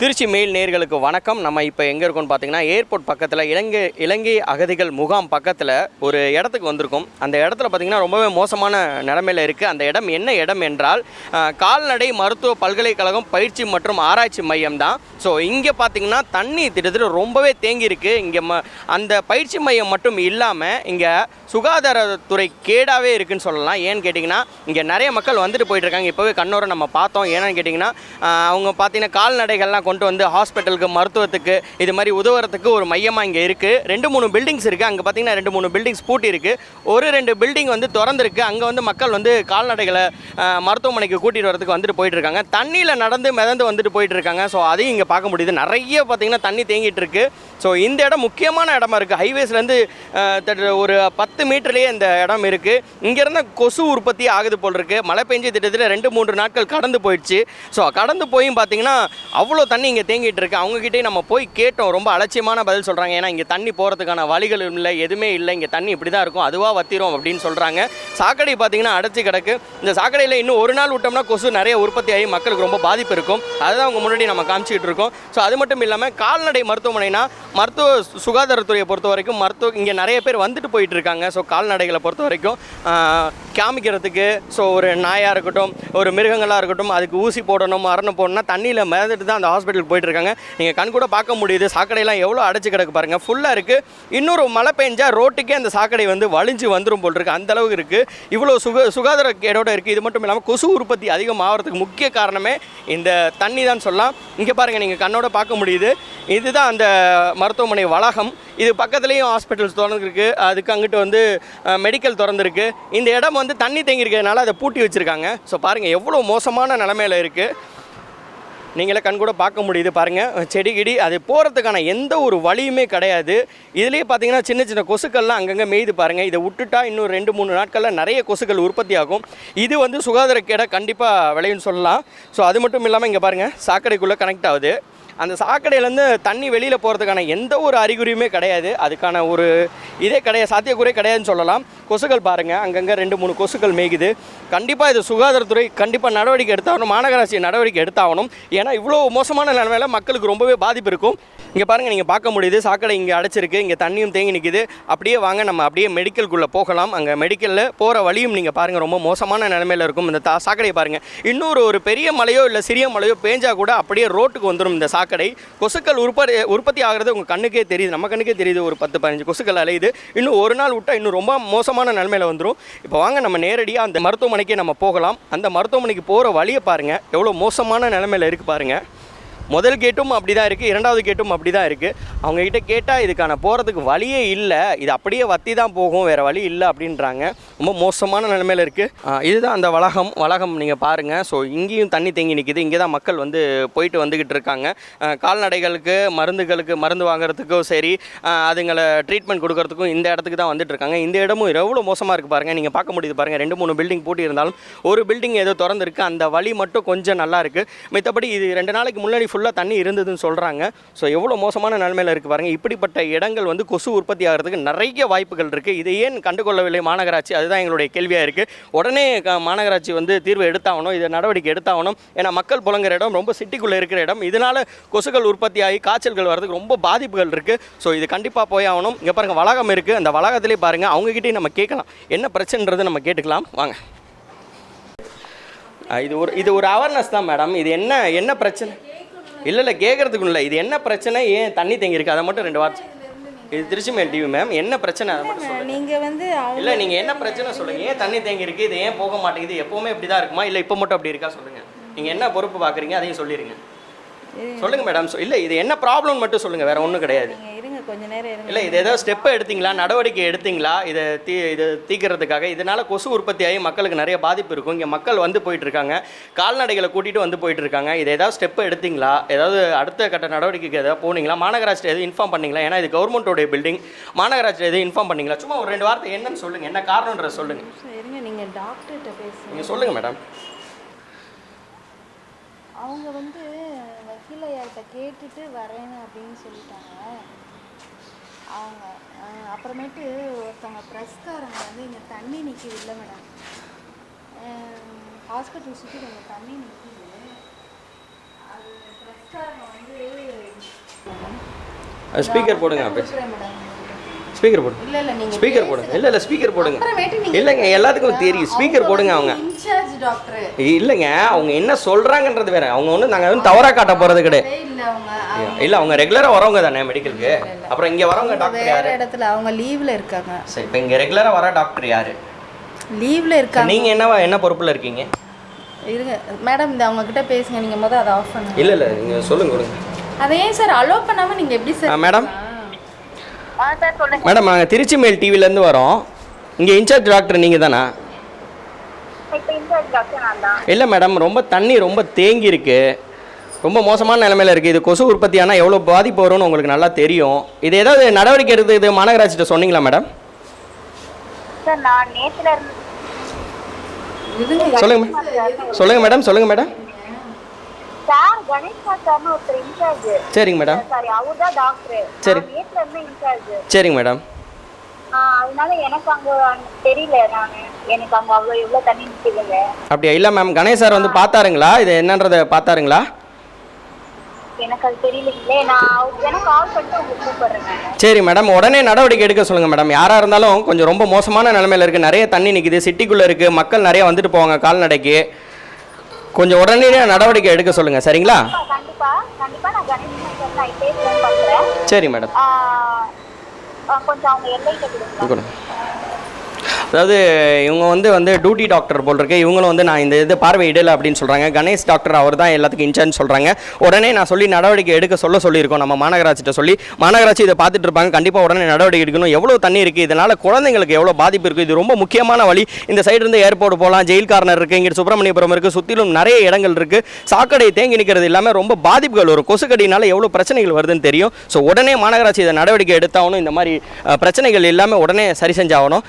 Trichy mail நேர்களுக்கு வணக்கம். நம்ம இப்போ எங்கே இருக்கோம்னு பார்த்தீங்கன்னா ஏர்போர்ட் பக்கத்தில் இலங்கை இலங்கை அகதிகள் முகாம் பக்கத்தில் ஒரு இடத்துக்கு வந்திருக்கோம். அந்த இடத்துல பார்த்தீங்கன்னா ரொம்பவே மோசமான நிலமையில் இருக்குது அந்த இடம் என்ன இடம் என்றால் கால்நடை மருத்துவ பல்கலைக்கழகம் பயிற்சி மற்றும் ஆராய்ச்சி மையம் தான். ஸோ இங்கே பார்த்தீங்கன்னா தண்ணி திட்டத்தில் ரொம்பவே தேங்கியிருக்கு இங்கே ம அந்த பயிற்சி மையம் மட்டும் இல்லாமல் இங்கே சுகாதாரத்துறை கேடாகவே இருக்குன்னு சொல்லலாம். ஏன்னு கேட்டிங்கன்னா இங்கே நிறைய மக்கள் வந்துட்டு போயிட்டுருக்காங்க இப்போவே கண்ணோரை நம்ம பார்த்தோம். ஏன்னு கேட்டிங்கன்னா அவங்க பார்த்தீங்கன்னா கால்நடைகள்லாம் கொண்டு வந்து ஹாஸ்பிட்டலுக்கு மருத்துவத்துக்கு இது மாதிரி உதவுறதுக்கு ஒரு மையமாக இங்கே இருக்குது ரெண்டு மூணு பில்டிங்ஸ் இருக்குது அங்கே பார்த்தீங்கன்னா ரெண்டு மூணு பில்டிங்ஸ் பூட்டி இருக்குது ஒரு ரெண்டு பில்டிங் வந்து திறந்துருக்கு. அங்கே வந்து மக்கள் வந்து கால்நடைகளை மருத்துவமனைக்கு கூட்டிகிட்டு வரதுக்கு வந்துட்டு போயிட்டுருக்காங்க தண்ணியில் நடந்து மிதந்து வந்துட்டு போயிட்டு இருக்காங்க. ஸோ அதையும் இங்கே பார்க்க முடியுது. நிறைய பார்த்தீங்கன்னா தண்ணி தேங்கிட்டு இருக்கு. ஸோ இந்த இடம் முக்கியமான இடமா இருக்குது ஹைவேஸ்லேருந்து ஒரு பத்து மீட்டர்லேயே இந்த இடம் இருக்குது இங்கேருந்து கொசு உற்பத்தி ஆகுது போல் இருக்குது மழை பெஞ்சு திட்டத்தில் ரெண்டு மூன்று நாட்கள் கடந்து போயிடுச்சு. ஸோ கடந்து போயும் பார்த்தீங்கன்னா அவ்வளோ தண்ணி இங்கே தேங்கிட்டு இருக்கு. அவங்ககிட்டயே நம்ம போய் கேட்டோம். ரொம்ப அலட்சியமான பதில் சொல்கிறாங்க ஏன்னா இங்கே தண்ணி போகிறதுக்கான வழிகள் இல்லை எதுவுமே இல்லை. இங்கே தண்ணி இப்படி தான் இருக்கும். அதுவாக வத்திரும் அப்படின்னு சொல்கிறாங்க சாக்கடை பார்த்தீங்கன்னா அடைச்சி கிடக்கு. இந்த சாக்கடையில் இன்னும் ஒரு நாள் விட்டோம்னா கொசு நிறைய உற்பத்தி ஆகி மக்களுக்கு ரொம்ப பாதிப்பு இருக்கும். அதுதான் அவங்க முன்னாடி நம்ம காமிச்சிக்கிட்டு இருக்கோம். ஸோ அது மட்டும் இல்லாமல் கால்நடை மருத்துவமனைனா மருத்துவ சுகாதாரத்துறையை பொறுத்த வரைக்கும் மருத்துவ இங்கே நிறைய பேர் வந்துட்டு போயிட்டு இருக்காங்க. ஸோ கால்நடைகளை பொறுத்த வரைக்கும் காமிக்கிறதுக்கு ஸோ ஒரு நாயாக இருக்கட்டும் ஒரு மிருகங்களாக இருக்கட்டும் அதுக்கு ஊசி போடணும் மரணம் போடணும்னா தண்ணியில் மிதந்துட்டு தான் அந்த ஹாஸ்பிட்டலுக்கு போயிட்டு இருக்காங்க நீங்கள் கண் கூட பார்க்க முடியுது. சாக்கடையெல்லாம் எவ்வளோ அடைச்சு கிடக்கு பாருங்கள் ஃபுல்லாக இருக்குது இன்னொரு மழை பெஞ்சால் ரோட்டுக்கே அந்த சாக்கடை வந்து வலிஞ்சு வந்துடும் போல் இருக்குது அந்த அளவுக்கு இருக்குது இவ்வளோ சுக சுகாதார கேடோட இருக்குது இது மட்டும் இல்லாமல் கொசு உற்பத்தி அதிகமாகிறதுக்கு முக்கிய காரணமே இந்த தண்ணி தான் சொல்லலாம். இங்கே பாருங்கள் நீங்கள் கண்ணோட பார்க்க முடியுது. இதுதான் அந்த மருத்துவமனை வளாகம். இது பக்கத்துலேயும் ஹாஸ்பிட்டல்ஸ் திறந்துருக்கு. அதுக்கு அங்கிட்டு வந்து மெடிக்கல் திறந்துருக்கு. இந்த இடம் வந்து தண்ணி தேங்கியிருக்கிறதுனால அதை பூட்டி வச்சுருக்காங்க. ஸோ பாருங்கள் எவ்வளோ மோசமான நிலமையில இருக்குது நீங்களே கண் கூட பார்க்க முடியுது பாருங்கள் செடி கிடி அது போகிறதுக்கான எந்த ஒரு வழியுமே கிடையாது. இதுலேயே பார்த்தீங்கன்னா சின்ன சின்ன கொசுக்கள்லாம் அங்கங்கே மேய்து பாருங்கள் இதை விட்டுட்டா இன்னும் ரெண்டு மூணு நாட்களில் நிறைய கொசுக்கள் உற்பத்தி ஆகும். இது வந்து சுகாதாரக்கேடை கண்டிப்பாக விளையும்னு சொல்லலாம். ஸோ அது மட்டும் இல்லாமல் இங்கே பாருங்கள் சாக்கடைக்குள்ளே கனெக்ட் ஆகுது. அந்த சாக்கடையிலேருந்து தண்ணி வெளியில் போகிறதுக்கான எந்த ஒரு அறிகுறியுமே கிடையாது. அதுக்கான ஒரு இதே கிடையாது சாத்தியக்கூறே கிடையாதுன்னு சொல்லலாம். கொசுக்கள் பாருங்கள் அங்கங்கே ரெண்டு மூணு கொசுக்கள் மேய்க்குது கண்டிப்பாக இது சுகாதாரத்துறை கண்டிப்பாக நடவடிக்கை எடுத்தாகணும் மாநகராட்சி நடவடிக்கை எடுத்தாகணும். ஏன்னா இவ்வளோ மோசமான நிலைமையில மக்களுக்கு ரொம்பவே பாதிப்பு இருக்கும். இங்கே பாருங்கள் நீங்கள் பார்க்க முடியுது சாக்கடை இங்கே அடைச்சிருக்கு இங்கே தண்ணியும் தேங்கி நிற்கிது அப்படியே வாங்க நம்ம அப்படியே மெடிக்கலுக்குள்ளே போகலாம். அங்கே மெடிக்கலில் போகிற வழியும் நீங்கள் பாருங்கள் ரொம்ப மோசமான நிலமையில் இருக்கும். இந்த தா சாக்கடையை பாருங்கள் இன்னொரு ஒரு பெரிய மலையோ இல்லை சிறிய மலையோ பேஞ்சால் கூட அப்படியே ரோட்டுக்கு வந்துடும் இந்த சாக்கடை. கொசுக்கள் உற்பத்தி உற்பத்தி ஆகிறது உங்கள் கண்ணுக்கே தெரியுது. நம்ம கண்ணுக்கே தெரியுது ஒரு பத்து பதினஞ்சு கொசுக்கள் அலையுது. இன்னும் ஒரு நாள் விட்டால் இன்னும் ரொம்ப மோசமான நிலமையில வந்துடும் இப்போ வாங்க நம்ம நேரடியாக அந்த மருத்துவமனைக்கே நம்ம போகலாம். அந்த மருத்துவமனைக்கு போகிற வழியை பாருங்கள் எவ்வளோ மோசமான நிலமையில இருக்குது பாருங்கள் முதல் கேட்டும் அப்படி தான் இருக்குது இரண்டாவது கேட்டும் அப்படி தான் இருக்குது அவங்கக்கிட்ட கேட்டால் இதுக்கான போகிறதுக்கு வழியே இல்லை இது அப்படியே வத்தி தான் போகும் வேறு வழி இல்லை அப்படின்றாங்க. ரொம்ப மோசமான நிலைமையில் இருக்குது இதுதான் அந்த வளாகம் வளாகம் நீங்கள் பாருங்கள் ஸோ இங்கேயும் தண்ணி தேங்கி நிற்கிது இங்கே தான் மக்கள் வந்து போயிட்டு வந்துக்கிட்டு இருக்காங்க. கால்நடைகளுக்கு மருந்துகளுக்கு மருந்து வாங்குறதுக்கும் சரி அதுங்களை ட்ரீட்மெண்ட் கொடுக்கறதுக்கும் இந்த இடத்துக்கு தான் வந்துட்டு இருக்காங்க. இந்த இடமும் எவ்வளோ மோசமாக இருக்குது பாருங்கள் நீங்கள் பார்க்க முடியுது பாருங்கள் ரெண்டு மூணு பில்டிங் போட்டி இருந்தாலும் ஒரு பில்டிங் ஏதோ திறந்துருக்கு. அந்த வழி மட்டும் கொஞ்சம் நல்லா இருக்குது மற்றபடி இது ரெண்டு நாளைக்கு முன்னாடி ஃபுல்லாக தண்ணி இருந்ததுன்னு சொல்கிறாங்க ஸோ எவ்வளோ மோசமான நிலைமையில் இருக்குது பாருங்கள் இப்படிப்பட்ட இடங்கள் வந்து கொசு உற்பத்தி ஆகிறதுக்கு நிறைய வாய்ப்புகள் இருக்குது இதை ஏன் கண்டுகொள்ளவில்லை மாநகராட்சி? அதுதான் எங்களுடைய கேள்வியாக இருக்குது உடனே மாநகராட்சி வந்து தீர்வு எடுத்தாகணும் இதை நடவடிக்கை எடுத்தாகணும். ஏன்னா மக்கள் புலங்குற இடம் ரொம்ப சிட்டிக்குள்ளே இருக்கிற இடம். இதனால் கொசுக்கள் உற்பத்தி ஆகி காய்ச்சல்கள் வரதுக்கு ரொம்ப பாதிப்புகள் இருக்குது ஸோ இது கண்டிப்பாக போய் ஆகணும். இங்கே பாருங்கள் வளாகம் இருக்குது அந்த வளாகத்திலே பாருங்கள் அவங்ககிட்டயும் நம்ம கேட்கலாம். என்ன பிரச்சனைன்றது நம்ம கேட்டுக்கலாம். வாங்க. இது ஒரு இது ஒரு அவேர்னஸ் தான் மேடம் இது என்ன என்ன பிரச்சனை? இல்லை இல்லை கேட்குறதுக்கு இல்லை. இது என்ன பிரச்சனை? ஏன் தண்ணி தேங்கி இருக்கு அதை மட்டும் ரெண்டு வார்த்தை இது திருச்சி மேல் டிவி மேம் என்ன பிரச்சனை? அதை மட்டும் சொல்லுங்க. நீங்க வந்து இல்லை நீங்கள் என்ன பிரச்சனை சொல்லுங்க? ஏன் தண்ணி தேங்கி இருக்கு இது ஏன் போக மாட்டேங்குது? எப்பவுமே இப்படி தான் இருக்குமா? இல்லை இப்போ மட்டும் அப்படி இருக்கா? சொல்லுங்க. நீங்கள் என்ன பொறுப்பு பார்க்குறீங்க அதையும் சொல்லிடுங்க சொல்லுங்க மேடம் இல்லை இது என்ன ப்ராப்ளம் மட்டும் சொல்லுங்க. வேற ஒன்றும் கிடையாது. கொஞ்ச நேரம் இருங்க. இல்லை இது ஏதோ ஸ்டெப்பை எடுத்தீங்களா? நடவடிக்கை எடுத்தீங்களா? இதை தீ இது தீக்கிறதுக்காக. இதனால கொசு உற்பத்தி ஆகி மக்களுக்கு நிறைய பாதிப்பு இருக்கும். இங்கே மக்கள் வந்து போயிட்டு இருக்காங்க கால்நடைகளை கூட்டிகிட்டு வந்து போயிட்டு இருக்காங்க இது ஏதாவது ஸ்டெப்பை எடுத்தீங்களா? ஏதாவது அடுத்த கட்ட நடவடிக்கைக்கு ஏதாவது போனீங்களா? மாநகராட்சி எதுவும் இன்ஃபார்ம் பண்ணீங்களா? ஏன்னா இது கவர்மெண்ட்டோடைய பில்டிங் மாநகராட்சி எதுவும் இன்ஃபார்ம் பண்ணீங்களா? சும்மா ஒரு ரெண்டு வார்த்தை என்னன்னு சொல்லுங்கள் என்ன காரணன்றதை சொல்லுங்கள் சரி, இருங்க. நீங்க டாக்டர்கிட்ட பேசுங்க. நீங்கள் சொல்லுங்கள் மேடம் அவங்க வந்து வக்கீல் ஐயாட்ட கேட்டுட்டு வரேன் அப்படின்னு சொல்லிட்டாங்க. அவங்க அப்புறமேட்டு ஒருத்தவங்க ப்ரெஸ்காரங்க வந்து இங்கே தண்ணி நிற்கிது இல்லை மேடம் ஹாஸ்பிட்டல் சுற்றி கொஞ்சம் தண்ணி நிற்கிது அது ப்ரெஸ் ஸ்பீக்கர் போடுங்க ஸ்பீக்கர் போடுங்க இல்ல இல்ல நீங்க ஸ்பீக்கர் போடுங்க. இல்லை இல்லை ஸ்பீக்கர் போடுங்க. இல்லைங்க எல்லாத்துக்கும் தெரியும். ஸ்பீக்கர் போடுங்க அவங்க. இல்லைங்க அவங்க என்ன சொல்கிறாங்கன்றது வேற. அவங்க ஒன்றும் நாங்கள் வந்து தவறாக காட்ட போகிறது கிடையாது. இல்ல அவங்க இல்லை அவங்க ரெகுலராக வரவங்க தானே மெடிக்கலுக்கு அப்புறம் இங்கே வரவங்க டாக்டர் வேற யாரு? இடத்துல அவங்க லீவ்ல இருக்காங்க. சரி இப்போ இங்கே ரெகுலராக வர டாக்டர் யாரு? லீவ்ல இருக்காங்க. நீங்கள் என்னவா என்ன பொறுப்பில் இருக்கீங்க? இருங்க. மேடம் இந்த அவங்க கிட்ட பேசுங்க. நீங்க முத அதை ஆஃப் பண்ணுங்க. இல்லை இல்லை நீங்கள் சொல்லுங்க கொடுங்க. அதை ஏன் சார் அலோ பண்ணாம நீங்க எப்படி சார் மேடம் மேடம் நாங்கள் திருச்சி மேல் டிவிலேருந்து வரோம். இங்கே இன்சார்ஜ் டாக்டர் நீங்கள் தானா இப்போ இன்சார்ஜ் டாக்டர் நான் தான் இல்லை மேடம் ரொம்ப தண்ணி ரொம்ப தேங்கி இருக்கு ரொம்ப மோசமான நிலைமையில இருக்குது இது கொசு உற்பத்தி ஆனால் எவ்வளோ பாதிப்பு வரும்னு உங்களுக்கு நல்லா தெரியும். இது ஏதாவது நடவடிக்கை எடுத்து இது மாநகராட்சிகிட்ட சொன்னீங்களா மேடம் சொல்லுங்க சொல்லுங்க மேடம் சொல்லுங்க மேடம் சரிங்க மேடம் சாரி. சரிங்க மேடம் அதனால எனக்கு அங்க தெரியல நான். எனக்கு அங்க அவ்வளோ எவ்வளோ தண்ணி நிற்குதுங்க அப்படியா? இல்லை மேம் கணேஷ் சார் வந்து பார்த்தாருங்களா? இது என்னன்றதை பார்த்தாருங்களா? எனக்கு அது தெரியலைங்களே. நான் அவருக்கு வேணா கால் பண்ணிட்டு உங்களுக்கு கூப்பிடுறேன் நான் சரி மேடம் உடனே நடவடிக்கை எடுக்க சொல்லுங்கள் மேடம் யாராக இருந்தாலும் கொஞ்சம் ரொம்ப மோசமான நிலமையில இருக்குது நிறைய தண்ணி நிற்குது சிட்டிக்குள்ளே இருக்குது மக்கள் நிறைய வந்துட்டு போவாங்க கால்நடைக்கு. கொஞ்சம் உடனே நடவடிக்கை எடுக்க சொல்லுங்கள் சரிங்களா? நான் கணேஷ் சார் மேடம் கொஞ்சம் அவங்க எல்லைகிட்ட கொடுங்க கொடுங்க. அதாவது இவங்க வந்து வந்து டியூட்டி டாக்டர் போல் இருக்கு இவங்களும் வந்து நான் இந்த இது பார்வையிடலை அப்படின்னு சொல்கிறாங்க கணேஷ் டாக்டர் அவர் தான் எல்லாத்துக்கும் இன்சார்ஜ் சொல்கிறாங்க உடனே நான் சொல்லி நடவடிக்கை எடுக்க சொல்ல சொல்லியிருக்கோம் நம்ம மாநகராட்சிட்ட சொல்லி. மாநகராட்சி இதை பார்த்துட்டு இருப்பாங்க. கண்டிப்பாக உடனே நடவடிக்கை எடுக்கணும். எவ்வளோ தண்ணி இருக்குது இதனால் குழந்தைங்களுக்கு எவ்வளோ பாதிப்பு இருக்குது இது ரொம்ப முக்கியமான வழி. இந்த சைடு இருந்து ஏர்போர்ட் போகலாம் ஜெயில் கார்னர் இருக்குது இங்கே சுப்பிரமணியபுரம் இருக்குது சுற்றிலும் நிறைய இடங்கள் இருக்குது சாக்கடை தேங்கி நிற்கிறது இல்லாமல் ரொம்ப பாதிப்புகள் வரும். கொசுக்கடினால எவ்வளோ பிரச்சனைகள் வருதுன்னு தெரியும். ஸோ உடனே மாநகராட்சி இதை நடவடிக்கை எடுத்தாகணும். இந்த மாதிரி பிரச்சனைகள் எல்லாமே உடனே சரி செஞ்சாகணும்.